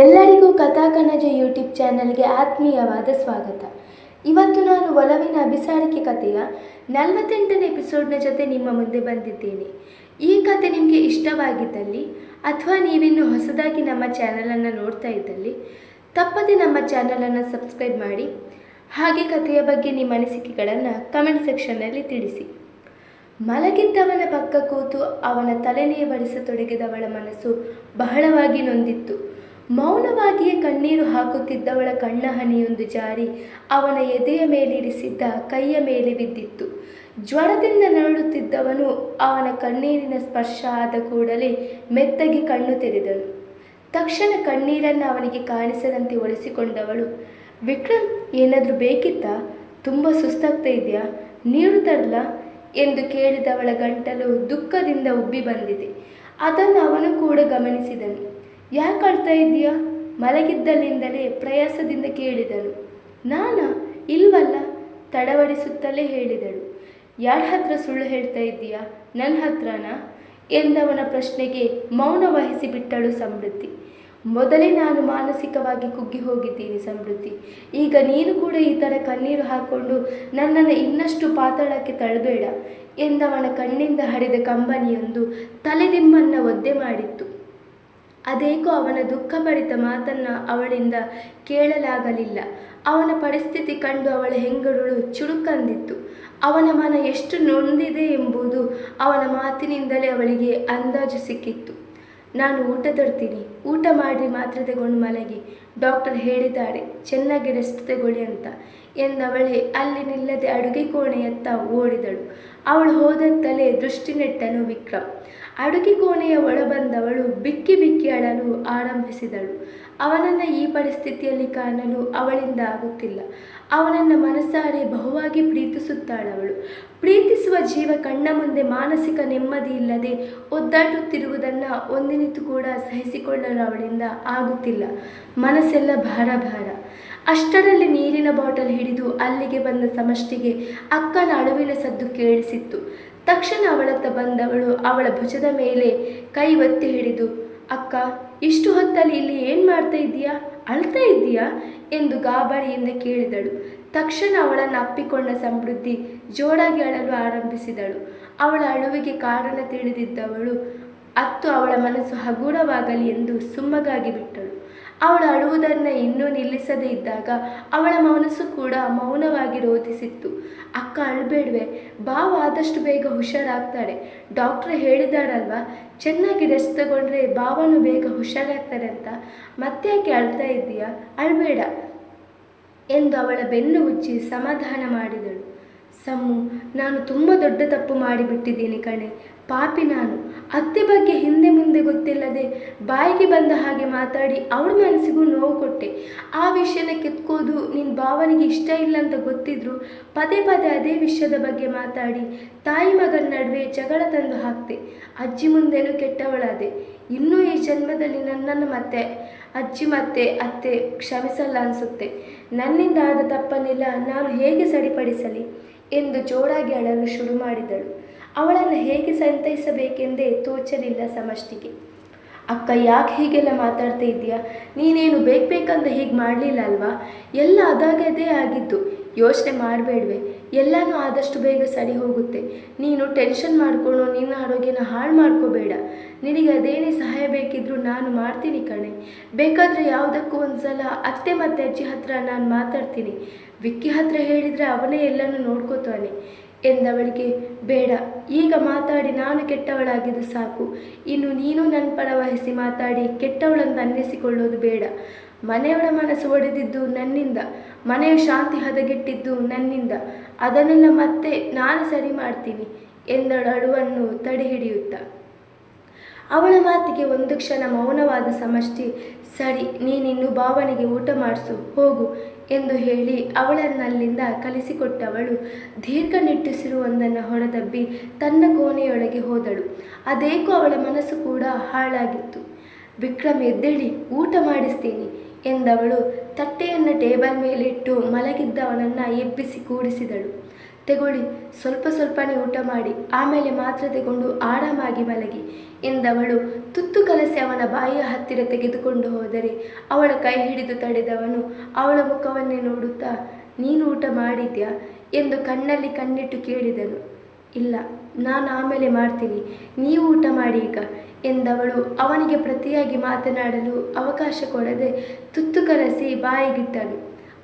ಎಲ್ಲರಿಗೂ ಕಥಾಕಣಜ ಯೂಟ್ಯೂಬ್ ಚಾನೆಲ್ಗೆ ಆತ್ಮೀಯವಾದ ಸ್ವಾಗತ. ಇವತ್ತು ನಾನು ಒಲವಿನ ಅಭಿಸಾರಿಕೆ ಕಥೆಯ ನಲವತ್ತೆಂಟನೇ ಎಪಿಸೋಡ್ನ ಜೊತೆ ನಿಮ್ಮ ಮುಂದೆ ಬಂದಿದ್ದೇನೆ. ಈ ಕತೆ ನಿಮಗೆ ಇಷ್ಟವಾಗಿದ್ದಲ್ಲಿ ಅಥವಾ ನೀವಿನ್ನು ಹೊಸದಾಗಿ ನಮ್ಮ ಚಾನಲನ್ನು ನೋಡ್ತಾ ಇದ್ದಲ್ಲಿ, ತಪ್ಪದೆ ನಮ್ಮ ಚಾನಲನ್ನು ಸಬ್ಸ್ಕ್ರೈಬ್ ಮಾಡಿ, ಹಾಗೆ ಕಥೆಯ ಬಗ್ಗೆ ನಿಮ್ಮ ಅನಿಸಿಕೆಗಳನ್ನು ಕಮೆಂಟ್ ಸೆಕ್ಷನ್ನಲ್ಲಿ ತಿಳಿಸಿ. ಮಲಗಿದ್ದವನ ಪಕ್ಕ ಕೂತು ಅವನ ತಲೆನೆಯ ಬಡಿಸತೊಡಗಿದವಳ ಮನಸ್ಸು ಬಹಳವಾಗಿ ನೊಂದಿತ್ತು. ಮೌನವಾಗಿಯೇ ಕಣ್ಣೀರು ಹಾಕುತ್ತಿದ್ದವಳ ಕಣ್ಣ ಹನಿಯೊಂದು ಜಾರಿ ಅವನ ಎದೆಯ ಮೇಲಿರಿಸಿದ್ದ ಕೈಯ ಮೇಲೆ ಬಿದ್ದಿತ್ತು. ಜ್ವರದಿಂದ ನರಳುತ್ತಿದ್ದವನು ಅವನ ಕಣ್ಣೀರಿನ ಸ್ಪರ್ಶ ಆದ ಕೂಡಲೇ ಮೆತ್ತಗೆ ಕಣ್ಣು ತೆರೆದನು. ತಕ್ಷಣ ಕಣ್ಣೀರನ್ನು ಅವನಿಗೆ ಕಾಣಿಸದಂತೆ ಒಳಿಸಿಕೊಂಡವಳು ವಿಕ್ರಮ್, ಏನಾದರೂ ಬೇಕಿತ್ತಾ? ತುಂಬ ಸುಸ್ತಾಗ್ತಾ ಇದೆಯಾ? ನೀರು ತರಲಾ? ಎಂದು ಕೇಳಿದವಳ ಗಂಟಲು ದುಃಖದಿಂದ ಉಬ್ಬಿ ಬಂದಿದೆ. ಅದನ್ನು ಅವನು ಕೂಡ ಗಮನಿಸಿದನು. ಯಾಕೆ ಅಳ್ತಾ ಇದ್ದೀಯಾ? ಮಲಗಿದ್ದಲ್ಲಿಂದಲೇ ಪ್ರಯಾಸದಿಂದ ಕೇಳಿದನು. ನಾನ? ಇಲ್ವಲ್ಲ? ತಡವಡಿಸುತ್ತಲೇ ಹೇಳಿದಳು. ಯಾರ ಹತ್ರ ಸುಳ್ಳು ಹೇಳ್ತಾ ಇದ್ದೀಯಾ? ನನ್ನ ಹತ್ರನಾ? ಎಂದವನ ಪ್ರಶ್ನೆಗೆ ಮೌನ ವಹಿಸಿ ಬಿಟ್ಟಳು ಸಮೃದ್ಧಿ. ಮೊದಲೇ ನಾನು ಮಾನಸಿಕವಾಗಿ ಕುಗ್ಗಿ ಹೋಗಿದ್ದೀನಿ ಸಮೃದ್ಧಿ. ಈಗ ನೀನು ಕೂಡ ಈ ಥರ ಕಣ್ಣೀರು ಹಾಕ್ಕೊಂಡು ನನ್ನನ್ನು ಇನ್ನಷ್ಟು ಪಾತಾಳಕ್ಕೆ ತಳ್ಳಬೇಡ ಎಂದವನ ಕಣ್ಣಿಂದ ಹರಿದ ಕಂಬನಿಯೊಂದು ತಲೆದಿಮ್ಮನ್ನು ಒದ್ದೆ ಮಾಡಿತ್ತು. ಅದೇಕೋ ಅವನ ದುಃಖಭರಿತ ಮಾತನ್ನು ಅವಳಿಂದ ಕೇಳಲಾಗಲಿಲ್ಲ. ಅವನ ಪರಿಸ್ಥಿತಿ ಕಂಡು ಅವಳ ಹೆಂಗರುಳು ಚುರುಕಂದಿತ್ತು. ಅವನ ಮನ ಎಷ್ಟು ನೊಂದಿದೆ ಎಂಬುದು ಅವನ ಮಾತಿನಿಂದಲೇ ಅವಳಿಗೆ ಅಂದಾಜು ಸಿಕ್ಕಿತ್ತು. ನಾನು ಊಟ ತರ್ತೀನಿ. ಊಟ ಮಾಡಿ ಮಾತ್ರೆ ತಗೊಂಡು ಮಲಗಿ. ಡಾಕ್ಟರ್ ಹೇಳಿದ್ದಾರೆ, ಚೆನ್ನಾಗಿ ರೆಸ್ಟ್ ತಗೊಳ್ಳಿ ಅಂತ ಎಂದವಳೆ ಅಲ್ಲಿ ನಿಲ್ಲದೆ ಅಡುಗೆ ಕೋಣೆಯತ್ತ ಓಡಿದಳು. ಅವಳು ಹೋದತ್ತಲೇ ದೃಷ್ಟಿ ನೆಟ್ಟನು ವಿಕ್ರಮ್. ಅಡುಗೆ ಕೋಣೆಯ ಒಳಬಂದವಳು ಬಿಕ್ಕಿ ಬಿಕ್ಕಿ ಅಳಲು ಆರಂಭಿಸಿದಳು. ಅವನನ್ನು ಈ ಪರಿಸ್ಥಿತಿಯಲ್ಲಿ ಕಾಣಲು ಅವಳಿಂದ ಆಗುತ್ತಿಲ್ಲ. ಅವನನ್ನು ಮನಸ್ಸಾರೆ ಬಹುವಾಗಿ ಪ್ರೀತಿಸುತ್ತಾಳವಳು. ಪ್ರೀತಿಸುವ ಜೀವ ಕಣ್ಣ ಮುಂದೆ ಮಾನಸಿಕ ನೆಮ್ಮದಿ ಇಲ್ಲದೆ ಒದ್ದಾಡುತ್ತಿರುವುದನ್ನು ಒಂದಿನಿತು ಕೂಡ ಸಹಿಸಿಕೊಳ್ಳಲು ಅವಳಿಂದ ಆಗುತ್ತಿಲ್ಲ. ಮನಸ್ಸೆಲ್ಲ ಭಾರ ಭಾರ. ಅಷ್ಟರಲ್ಲಿ ನೀರಿನ ಬಾಟಲ್ ಹಿಡಿದು ಅಲ್ಲಿಗೆ ಬಂದ ಸಮಷ್ಟಿಗೆ ಅಕ್ಕನ ಅಳುವಿನ ಸದ್ದು ಕೇಳಿಸಿತ್ತು. ತಕ್ಷಣ ಅವಳತ್ತ ಬಂದವಳು ಅವಳ ಭುಜದ ಮೇಲೆ ಕೈ ಒತ್ತಿ ಹಿಡಿದು, ಅಕ್ಕ, ಇಷ್ಟು ಹೊತ್ತಲ್ಲಿ ಇಲ್ಲಿ ಏನು ಮಾಡ್ತಾ ಇದ್ದೀಯಾ? ಅಳ್ತಾ ಇದ್ದೀಯಾ? ಎಂದು ಗಾಬರಿಯಿಂದ ಕೇಳಿದಳು. ತಕ್ಷಣ ಅವಳನ್ನು ಅಪ್ಪಿಕೊಂಡ ಸಮೃದ್ಧಿ ಜೋರಾಗಿ ಅಳಲು ಆರಂಭಿಸಿದಳು. ಅವಳ ಅಳುವಿಗೆ ಕಾರಣ ತಿಳಿದಿದ್ದವಳು, ಅತ್ತು, ಅವಳ ಮನಸ್ಸು ಹಗುರವಾಗಲಿ ಎಂದು ಸುಮ್ಮಗಾಗಿ ಬಿಟ್ಟಳು ಅವಳು ಅಳುವುದನ್ನು ಇನ್ನೂ ನಿಲ್ಲಿಸದೇ ಇದ್ದಾಗ ಅವಳ ಮನಸ್ಸು ಕೂಡ ಮೌನವಾಗಿ ರೋಧಿಸಿತ್ತು. ಅಕ್ಕ, ಅಳ್ಬೇಡ್ವೆ. ಬಾವ ಆದಷ್ಟು ಬೇಗ ಹುಷಾರಾಗ್ತಾಳೆ. ಡಾಕ್ಟ್ರ್ ಹೇಳಿದಾಳಲ್ವಾ ಚೆನ್ನಾಗಿ ರೆಸ್ಟ್ ತಗೊಂಡ್ರೆ ಬಾವನು ಬೇಗ ಹುಷಾರಾಗ್ತಾರೆ ಅಂತ. ಮತ್ತೆ ಯಾಕೆ ಅಳ್ತಾ ಇದ್ದೀಯಾ? ಅಳ್ಬೇಡ ಎಂದು ಅವಳ ಬೆನ್ನು ಉಜ್ಜಿ ಸಮಾಧಾನ ಮಾಡಿದಳು. ಸಮ್ಮು, ನಾನು ತುಂಬ ದೊಡ್ಡ ತಪ್ಪು ಮಾಡಿಬಿಟ್ಟಿದ್ದೀನಿ ಕಣೆ. ಪಾಪಿ ನಾನು. ಅತ್ತೆ ಬಗ್ಗೆ ಹಿಂದೆ ಮುಂದೆ ಗೊತ್ತಿಲ್ಲದೆ ಬಾಯಿಗೆ ಬಂದ ಹಾಗೆ ಮಾತಾಡಿ ಅವಳ ಮನಸ್ಸಿಗೂ ನೋವು ಕೊಟ್ಟೆ. ಆ ವಿಷಯನ ಕಿತ್ಕೋದು ನಿನ್ನ ಭಾವನೆಗೆ ಇಷ್ಟ ಇಲ್ಲ ಅಂತ ಗೊತ್ತಿದ್ರು ಪದೇ ಪದೇ ಅದೇ ವಿಷಯದ ಬಗ್ಗೆ ಮಾತಾಡಿ ತಾಯಿ ಮಗನ ನಡುವೆ ಜಗಳ ತಂದು ಹಾಕ್ತೆ ಅಜ್ಜಿ ಮುಂದೆನೂ ಕೆಟ್ಟವಳಾದೆ. ಇನ್ನೂ ಈ ಜನ್ಮದಲ್ಲಿ ನನ್ನನ್ನು ಮತ್ತೆ, ಅಜ್ಜಿ ಮತ್ತೆ ಅತ್ತೆ ಕ್ಷಮಿಸಲ್ಲ ಅನಿಸುತ್ತೆ. ನನ್ನಿಂದ ಆದ ತಪ್ಪನ್ನೆಲ್ಲ ನಾನು ಹೇಗೆ ಸರಿಪಡಿಸಲಿ? ಎಂದು ಜೋಡಾಗಿ ಅಳಲು ಶುರು ಮಾಡಿದಳು. ಅವಳನ್ನು ಹೇಗೆ ಸಂತೈಸಬೇಕೆಂದೇ ತೋಚಲಿಲ್ಲ ಸಮಷ್ಟಿಗೆ. ಅಕ್ಕ, ಯಾಕೆ ಹೀಗೆಲ್ಲ ಮಾತಾಡ್ತಾ ಇದೆಯಾ ನೀನೇನು ಬೇಕು ಬೇಕಂತ ಹೀಗೆ ಮಾಡಲಿಲ್ಲ ಅಲ್ವಾ? ಎಲ್ಲ ಅದಾಗದೇ ಆಗಿದ್ದು. ಯೋಚನೆ ಮಾಡಬೇಡ್ವೆ. ಎಲ್ಲನೂ ಆದಷ್ಟು ಬೇಗ ಸರಿ ಹೋಗುತ್ತೆ. ನೀನು ಟೆನ್ಷನ್ ಮಾಡಿಕೊಂಡು ನಿನ್ನ ಆರೋಗ್ಯನ ಹಾಳು ಮಾಡ್ಕೋಬೇಡ. ನಿನಗೆ ಅದೇನೇ ಸಹಾಯ ಬೇಕಿದ್ರೂ ನಾನು ಮಾಡ್ತೀನಿ ಕಣೆ. ಬೇಕಾದರೆ ಯಾವುದಕ್ಕೂ ಒಂದು ಸಲ ಅತ್ತೆ ಮತ್ತು ಅಜ್ಜಿ ಹತ್ರ ನಾನು ಮಾತಾಡ್ತೀನಿ. ವಿಕ್ಕಿ ಹತ್ರ ಹೇಳಿದರೆ ಅವನೇ ಎಲ್ಲನೂ ನೋಡ್ಕೋತಾನೆ. ಎಂದವಳಿಗೆ, ಬೇಡ, ಈಗ ಮಾತಾಡಿ ನಾನು ಕೆಟ್ಟವಳಾಗಿದ್ದು ಸಾಕು. ಇನ್ನು ನೀನು ನನ್ನ ಪರ ವಹಿಸಿ ಮಾತಾಡಿ ಕೆಟ್ಟವಳಂತ ಅನ್ನಿಸಿಕೊಳ್ಳೋದು ಬೇಡ. ಮನೆಯವಳ ಮನಸ್ಸು ಒಡೆದಿದ್ದು ನನ್ನಿಂದ, ಮನೆಯ ಶಾಂತಿ ಹದಗೆಟ್ಟಿದ್ದು ನನ್ನಿಂದ. ಅದನ್ನೆಲ್ಲ ಮತ್ತೆ ನಾನು ಸರಿ ಮಾಡ್ತೀನಿ, ಎಂದಳು ಅಳುವನ್ನು ತಡೆ ಹಿಡಿಯುತ್ತಾ. ಅವಳ ಮಾತಿಗೆ ಒಂದು ಕ್ಷಣ ಮೌನವಾದ ಸಮಷ್ಟಿ, ಸರಿ, ನೀನಿನ್ನು ಭಾವನೆಗೆ ಊಟ ಮಾಡಿಸು, ಹೋಗು. ಎಂದು ಹೇಳಿ ಅವಳನ್ನಲ್ಲಿಂದ ಕಲಿಸಿಕೊಟ್ಟವಳು. ದೀರ್ಘ ನಿಟ್ಟುಸಿರುವೊಂದನ್ನು ಹೊರದಬ್ಬಿ ತನ್ನ ಕೋಣೆಯೊಳಗೆ ಹೋದಳು. ಅದೇಕೋ ಅವಳ ಮನಸ್ಸು ಕೂಡ ಹಾಳಾಗಿತ್ತು. ವಿಕ್ರಮ್, ಎದ್ದೇಳಿ, ಊಟ ಮಾಡಿಸ್ತೀನಿ ಎಂದವಳು ತಟ್ಟೆಯನ್ನು ಟೇಬಲ್ ಮೇಲಿಟ್ಟು ಮಲಗಿದ್ದವನನ್ನು ಎಬ್ಬಿಸಿ ಕೂಡಿಸಿದಳು. ತೆಗೊಳ್ಳಿ, ಸ್ವಲ್ಪ ಸ್ವಲ್ಪನೇ ಊಟ ಮಾಡಿ, ಆಮೇಲೆ ಮಾತ್ರ ತಗೊಂಡು ಆರಾಮಾಗಿ ಮಲಗಿ ಎಂದವಳು, ತುತ್ತು ಕಲಸಿ ಅವನ ಬಾಯಿಯ ಹತ್ತಿರ ತೆಗೆದುಕೊಂಡು ಹೋದರೆ ಅವಳ ಕೈ ಹಿಡಿದು ತಡೆದವನು, ಅವಳ ಮುಖವನ್ನೇ ನೋಡುತ್ತಾ, ನೀನು ಊಟ ಮಾಡಿದ್ಯಾ? ಎಂದು ಕಣ್ಣಲ್ಲಿ ಕಣ್ಣಿಟ್ಟು ಕೇಳಿದನು. ಇಲ್ಲ, ನಾನು ಆಮೇಲೆ ಮಾಡ್ತೀನಿ. ನೀವು ಊಟ ಮಾಡಿ ಈಗ, ಎಂದವಳು ಅವನಿಗೆ ಪ್ರತಿಯಾಗಿ ಮಾತನಾಡಲು ಅವಕಾಶ ಕೊಡದೆ ತುತ್ತು ಕಲಸಿ ಬಾಯಿಗಿಟ್ಟನು.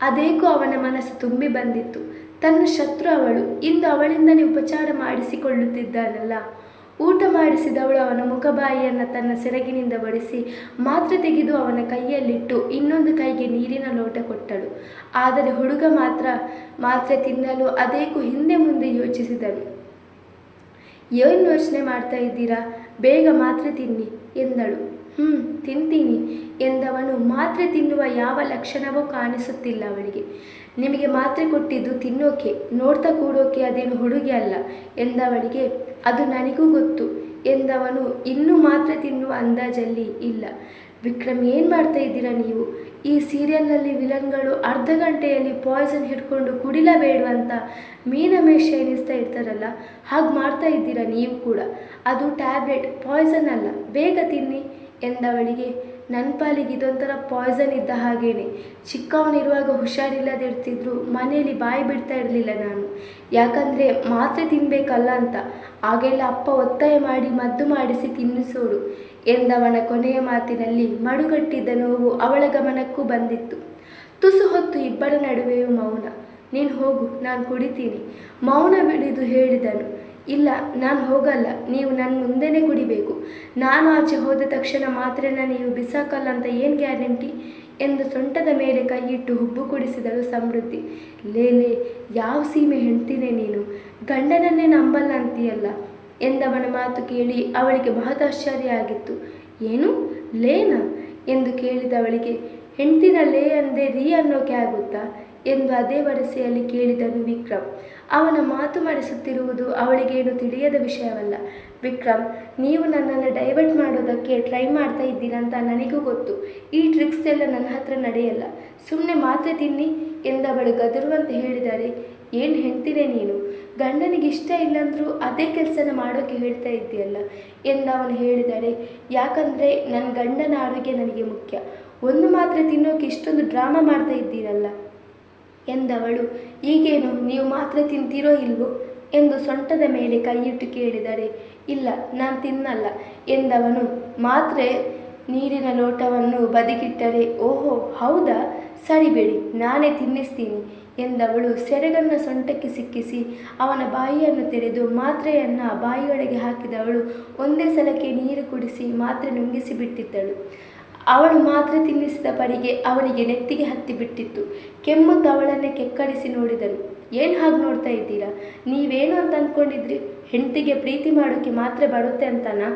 ಅದೇಕೋ ಅವನ ಮನಸ್ಸು ತುಂಬಿ ಬಂದಿತ್ತು. ತನ್ನ ಶತ್ರು ಅವಳು, ಇಂದು ಅವಳಿಂದಲೇ ಉಪಚಾರ ಮಾಡಿಸಿಕೊಳ್ಳುತ್ತಿದ್ದಾನಲ್ಲ. ಊಟ ಮಾಡಿಸಿದವಳು ಅವನ ಮುಖಬಾಯಿಯನ್ನು ತನ್ನ ಸೆರಗಿನಿಂದ ಬಡಿಸಿ ಮಾತ್ರ ತೆಗೆದು ಅವನ ಕೈಯಲ್ಲಿಟ್ಟು ಇನ್ನೊಂದು ಕೈಗೆ ನೀರಿನ ಲೋಟ ಕೊಟ್ಟಳು. ಆದರೆ ಹುಡುಗ ಮಾತ್ರ ಮಾತ್ರೆ ತಿನ್ನಲು ಅದೇಕು ಹಿಂದೆ ಮುಂದೆ ಯೋಚಿಸಿದನು. ಏನು ಯೋಚನೆ ಮಾಡ್ತಾ ಇದ್ದೀರಾ? ಬೇಗ ಮಾತ್ರೆ ತಿನ್ನಿ ಎಂದಳು. ಹ್ಞೂ ತಿಂತೀನಿ ಎಂದವನು ಮಾತ್ರೆ ತಿನ್ನುವ ಯಾವ ಲಕ್ಷಣವೂ ಕಾಣಿಸುತ್ತಿಲ್ಲ ಅವಳಿಗೆ. ನಿಮಗೆ ಮಾತ್ರೆ ಕೊಟ್ಟಿದ್ದು ತಿನ್ನೋಕೆ, ನೋಡ್ತಾ ಕೂಡೋಕೆ ಅದೇನು ಹುಡುಗಿ ಅಲ್ಲ ಎಂದವಳಿಗೆ ಅದು ನನಗೂ ಗೊತ್ತು ಎಂದವನು ಇನ್ನೂ ಮಾತ್ರ ತಿನ್ನುವ ಅಂದಾಜಲ್ಲಿ ಇಲ್ಲ. ವಿಕ್ರಮ್ ಏನು ಮಾಡ್ತಾ ಇದ್ದೀರಾ ನೀವು? ಈ ಸೀರಿಯಲ್ನಲ್ಲಿ ವಿಲನ್ಗಳು ಅರ್ಧ ಗಂಟೆಯಲ್ಲಿ ಪಾಯ್ಸನ್ ಹಿಡ್ಕೊಂಡು ಕುಡಿಲಬೇಡುವಂತ ಮೀನಮೇಷ ಎನಿಸ್ತಾ ಇರ್ತಾರಲ್ಲ, ಹಾಗೆ ಮಾಡ್ತಾ ಇದ್ದೀರಾ ನೀವು ಕೂಡ? ಅದು ಟ್ಯಾಬ್ಲೆಟ್ ಪಾಯ್ಸನ್ ಅಲ್ಲ, ಬೇಗ ತಿನ್ನಿ ಎಂದವಳಿಗೆ ನನ್ನ ಪಾಲಿಗೆ ಇದೊಂಥರ ಪಾಯ್ಸನ್ ಇದ್ದ ಹಾಗೇನೆ. ಚಿಕ್ಕವನಿರುವಾಗ ಹುಷಾರಿಲ್ಲದೆ ಇರ್ತಿದ್ರು, ಮನೆಯಲ್ಲಿ ಬಾಯಿ ಬಿಡ್ತಾ ಇರಲಿಲ್ಲ ನಾನು. ಯಾಕಂದರೆ ಮಾತ್ರೆ ತಿನ್ನಬೇಕಲ್ಲ ಅಂತ. ಆಗೆಲ್ಲ ಅಪ್ಪ ಒತ್ತಾಯ ಮಾಡಿ ಮದ್ದು ಮಾಡಿಸಿ ತಿನ್ನಿಸೋಡು ಎಂದವನ ಕೊನೆಯ ಮಾತಿನಲ್ಲಿ ಮಡುಗಟ್ಟಿದ್ದ ನೋವು ಅವಳ ಗಮನಕ್ಕೂ ಬಂದಿತ್ತು. ತುಸು ಹೊತ್ತು ಇಬ್ಬರ ನಡುವೆಯೂ ಮೌನ. ನೀನು ಹೋಗು, ನಾನು ಕುಡಿತೀನಿ. ಮೌನ ಬಿಡಿದು ಹೇಳಿದನು. ಇಲ್ಲ, ನಾನು ಹೋಗಲ್ಲ, ನೀವು ನನ್ನ ಮುಂದೆನೇ ಕುಡಿಬೇಕು ನಾನು ಆಚೆ ಹೋದ ತಕ್ಷಣ ಮಾತ್ರ ನೀವು ಬಿಸಾಕಲ್ಲ ಅಂತ ಏನು ಗ್ಯಾರಂಟಿ? ಎಂದು ಸೊಂಟದ ಮೇಲೆ ಕೈಯಿಟ್ಟು ಹುಬ್ಬು ಕುಡಿಸಿದಳು ಸಮೃದ್ಧಿ. ಲೇಲೆ ಯಾವ ಸೀಮೆ ಹೆಣ್ತೀನಿ ನೀನು? ಗಂಡನನ್ನೇ ನಂಬಲ್ಲ ಅಂತೀಯಲ್ಲ? ಎಂದವನ ಮಾತು ಕೇಳಿ ಅವಳಿಗೆ ಬಹಳ ಆಶ್ಚರ್ಯ ಆಗಿತ್ತು. ಏನು? ಲೇನ? ಎಂದು ಕೇಳಿದವಳಿಗೆ ಹೆಂಡ್ತಿನ ಲೇ ಅಂದೆ ರೀ ಅನ್ನೋಕೆ ಆಗುತ್ತಾ? ಎಂದು ಅದೇ ವರಸೆಯಲ್ಲಿ ಕೇಳಿದನು ವಿಕ್ರಮ್. ಅವನ ಮಾತು ಮಾಡಿಸುತ್ತಿರುವುದು ಅವಳಿಗೇನು ತಿಳಿಯದ ವಿಷಯವಲ್ಲ. ವಿಕ್ರಮ್, ನೀವು ನನ್ನನ್ನು ಡೈವರ್ಟ್ ಮಾಡೋದಕ್ಕೆ ಟ್ರೈ ಮಾಡ್ತಾ ಇದ್ದೀರಂತ ನನಗೂ ಗೊತ್ತು. ಈ ಟ್ರಿಕ್ಸ್ ಎಲ್ಲ ನನ್ನ ಹತ್ರ ನಡೆಯಲ್ಲ. ಸುಮ್ಮನೆ ಮಾತ್ರೆ ತಿನ್ನಿ ಎಂದವಳು ಗದರುವಂತೆ ಹೇಳಿದರೆ, ಏನು ಹೇಳ್ತೀನೆ ನೀನು? ಗಂಡನಿಗೆ ಇಷ್ಟ ಇಲ್ಲಂದ್ರೂ ಅದೇ ಕೆಲಸನ ಮಾಡೋಕ್ಕೆ ಹೇಳ್ತಾ ಇದ್ದೀಯಲ್ಲ ಎಂದವನು ಹೇಳಿದರೆ, ಯಾಕಂದರೆ ನನ್ನ ಗಂಡನ ಆರೋಗ್ಯ ನನಗೆ ಮುಖ್ಯ. ಒಂದು ಮಾತ್ರೆ ತಿನ್ನೋಕೆ ಇಷ್ಟೊಂದು ಡ್ರಾಮಾ ಮಾಡ್ತಾ ಇದ್ದೀರಲ್ಲ. ಎಂದವಳು, ಈಗೇನು ನೀವು ಮಾತ್ರ ತಿಂತೀರೋ ಇಲ್ವೋ? ಎಂದು ಸೊಂಟದ ಮೇಲೆ ಕೈಯಿಟ್ಟು ಕೇಳಿದರೆ, ಇಲ್ಲ, ನಾನು ತಿನ್ನಲ್ಲ, ಎಂದವನು, ಮಾತ್ರೆ ನೀರಿನ ಲೋಟವನ್ನು ಬದಿಗಿಟ್ಟರೆ, ಓಹೋ, ಹೌದಾ? ಸರಿಬೇಡಿ ನಾನೇ ತಿನ್ನಿಸ್ತೀನಿ, ಎಂದವಳು ಸೆರಗನ್ನ ಸೊಂಟಕ್ಕೆ ಸಿಕ್ಕಿಸಿ, ಅವನ ಬಾಯಿಯನ್ನು ತೆರೆದು ಮಾತ್ರೆಯನ್ನು ಬಾಯಿಯೊಳಗೆ ಹಾಕಿದವಳು, ಒಂದೇ ಸಲಕ್ಕೆ ನೀರು ಕುಡಿಸಿ ಮಾತ್ರೆ ನುಂಗಿಸಿ ಬಿಟ್ಟಿದ್ದಳು ಅವಳು ಮಾತ್ರ ತಿನ್ನಿಸಿದ ಪರಿಗೆ ಅವನಿಗೆ ನೆತ್ತಿಗೆ ಹತ್ತಿ ಬಿಟ್ಟಿತ್ತು. ಕೆಮ್ಮುತ್ತ ಅವಳನ್ನೇ ಕೆಕ್ಕಡಿಸಿ ನೋಡಿದನು. ಏನು ಹಾಗೆ ನೋಡ್ತಾ ಇದ್ದೀರಾ? ನೀವೇನು ಅಂತ ಅಂದ್ಕೊಂಡಿದ್ರಿ ಹೆಂಡತಿಗೆ ಪ್ರೀತಿ ಮಾಡೋಕ್ಕೆ ಮಾತ್ರ ಬರುತ್ತೆ ಅಂತನಾ?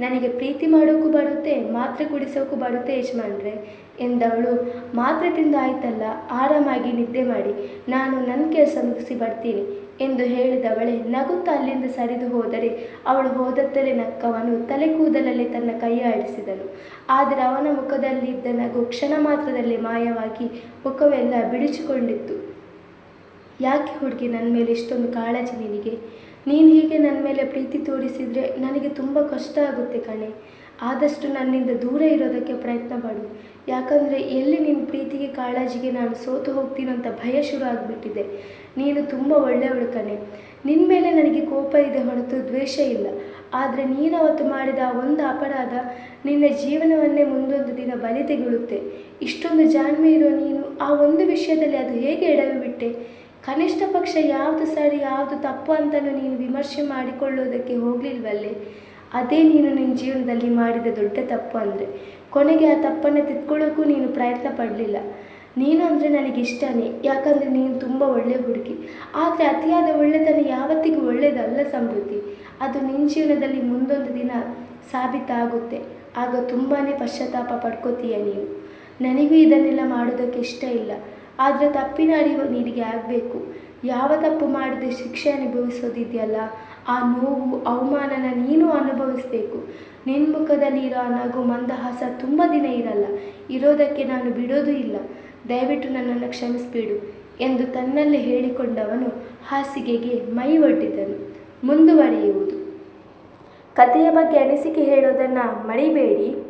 ನನಗೆ ಪ್ರೀತಿ ಮಾಡೋಕ್ಕೂ ಬರುತ್ತೆ, ಮಾತ್ರೆ ಕುಡಿಸೋಕ್ಕೂ ಬರುತ್ತೆ ಯಜಮಾನ್ರೆ, ಎಂದವಳು. ಮಾತ್ರೆ ತಿಂದು ಆಯ್ತಲ್ಲ, ಆರಾಮಾಗಿ ನಿದ್ದೆ ಮಾಡಿ. ನಾನು ನನ್ನ ಕೆಲಸ ಮುಗಿಸಿ ಬರ್ತೀನಿ. ಎಂದು ಹೇಳಿದವಳೆ, ನಗುತ್ತಾ ಅಲ್ಲಿಂದ ಸರಿದು ಹೋದರೆ ಅವಳು ಹೋದತ್ತಲೇ ನಕ್ಕವನು ತಲೆ ಕೂದಲಲ್ಲಿ ತನ್ನ ಕೈ ಆಡಿಸಿದನು. ಆದರೆ ಅವನ ಮುಖದಲ್ಲಿದ್ದ ನಗು ಕ್ಷಣ ಮಾತ್ರದಲ್ಲಿ ಮಾಯವಾಗಿ ಮುಖವೆಲ್ಲ ಬಿಡಿಸಿಕೊಂಡಿತ್ತು. ಯಾಕೆ ಹುಡುಗಿ ನನ್ನ ಮೇಲೆ ಇಷ್ಟೊಂದು ಕಾಳಜಿ ನಿನಗೆ? ನೀನು ಹೀಗೆ ನನ್ನ ಮೇಲೆ ಪ್ರೀತಿ ತೋರಿಸಿದರೆ ನನಗೆ ತುಂಬ ಕಷ್ಟ ಆಗುತ್ತೆ ಕಣೆ. ಆದಷ್ಟು ನನ್ನಿಂದ ದೂರ ಇರೋದಕ್ಕೆ ಪ್ರಯತ್ನ ಪಡು ಯಾಕಂದರೆ ಎಲ್ಲಿ ನಿನ್ನ ಪ್ರೀತಿಗೆ ಕಾಳಜಿಗೆ ನಾನು ಸೋತು ಹೋಗ್ತೀನೋ ಅಂತ ಭಯ ಶುರು ಆಗಿಬಿಟ್ಟಿದೆ. ನೀನು ತುಂಬ ಒಳ್ಳೆಯವಳು ಕಣೆ. ನಿನ್ನ ಮೇಲೆ ನನಗೆ ಕೋಪ ಇದೆ ಹೊರತು ದ್ವೇಷ ಇಲ್ಲ. ಆದರೆ ನೀನು ಅವತ್ತು ಮಾಡಿದ ಒಂದು ಅಪರಾಧ ನಿನ್ನ ಜೀವನವನ್ನೇ ಮುಂದೊಂದು ದಿನ ಬಲಿ ತೆಗೊಳ್ಳುತ್ತೆ ಇಷ್ಟೊಂದು ಜಾಣ್ಮೆ ಇರೋ ನೀನು ಆ ಒಂದು ವಿಷಯದಲ್ಲಿ ಅದು ಹೇಗೆ ಎಡವಿ ಬಿಟ್ಟೆ? ಕನಿಷ್ಠ ಪಕ್ಷ ಯಾವುದು ಸರಿ, ಯಾವುದು ತಪ್ಪು ಅಂತಲೂ ನೀನು ವಿಮರ್ಶೆ ಮಾಡಿಕೊಳ್ಳೋದಕ್ಕೆ ಹೋಗಲಿಲ್ವಲ್ಲೇ? ಅದೇ ನೀನು ನಿನ್ನ ಜೀವನದಲ್ಲಿ ಮಾಡಿದ ದೊಡ್ಡ ತಪ್ಪು ಅಂದರೆ. ಕೊನೆಗೆ ಆ ತಪ್ಪನ್ನು ತಿದ್ಕೊಳ್ಳೋಕ್ಕೂ ನೀನು ಪ್ರಯತ್ನ ಪಡಲಿಲ್ಲ. ನೀನು ಅಂದರೆ ನನಗೆ ಇಷ್ಟನೇ ಯಾಕಂದರೆ ನೀನು ತುಂಬ ಒಳ್ಳೆಯ ಹುಡುಗಿ. ಆದರೆ ಅತಿಯಾದ ಒಳ್ಳೆತನ ಯಾವತ್ತಿಗೂ ಒಳ್ಳೆಯದಲ್ಲ ಸಮೃದ್ಧಿ ಅದು ನಿನ್ನ ಜೀವನದಲ್ಲಿ ಮುಂದೊಂದು ದಿನ ಸಾಬೀತಾಗುತ್ತೆ. ಆಗ ತುಂಬಾ ಪಶ್ಚಾತ್ತಾಪ ಪಡ್ಕೋತೀಯ ನೀನು. ನನಗೂ ಇದನ್ನೆಲ್ಲ ಮಾಡೋದಕ್ಕೆ ಇಷ್ಟ ಇಲ್ಲ. ಆದರೆ ತಪ್ಪಿನ ಅರಿವು ನಿನಗೆ ಆಗಬೇಕು. ಯಾವ ತಪ್ಪು ಮಾಡದೆ ಶಿಕ್ಷೆ ಅನುಭವಿಸೋದಿದೆಯಲ್ಲ? ಆ ನೋವು, ಅವಮಾನನ ನೀನು ಅನುಭವಿಸಬೇಕು. ನಿನ್ನ ಮುಖದಲ್ಲಿ ಇರೋ ನಗು ಮಂದಹಾಸ ತುಂಬ ದಿನ ಇರಲ್ಲ. ಇರೋದಕ್ಕೆ ನಾನು ಬಿಡೋದು ಇಲ್ಲ. ದಯವಿಟ್ಟು ನನ್ನನ್ನು ಕ್ಷಮಿಸಿಬಿಡು ಎಂದು ತನ್ನಲ್ಲಿ ಹೇಳಿಕೊಂಡವನು ಹಾಸಿಗೆಗೆ ಮೈ ಒಡ್ಡಿದನು. ಮುಂದುವರಿಯುವುದು. ಕಥೆಯ ಬಗ್ಗೆ ಅನಿಸಿಕೆ ಹೇಳೋದನ್ನು ಮರಿಬೇಡಿ.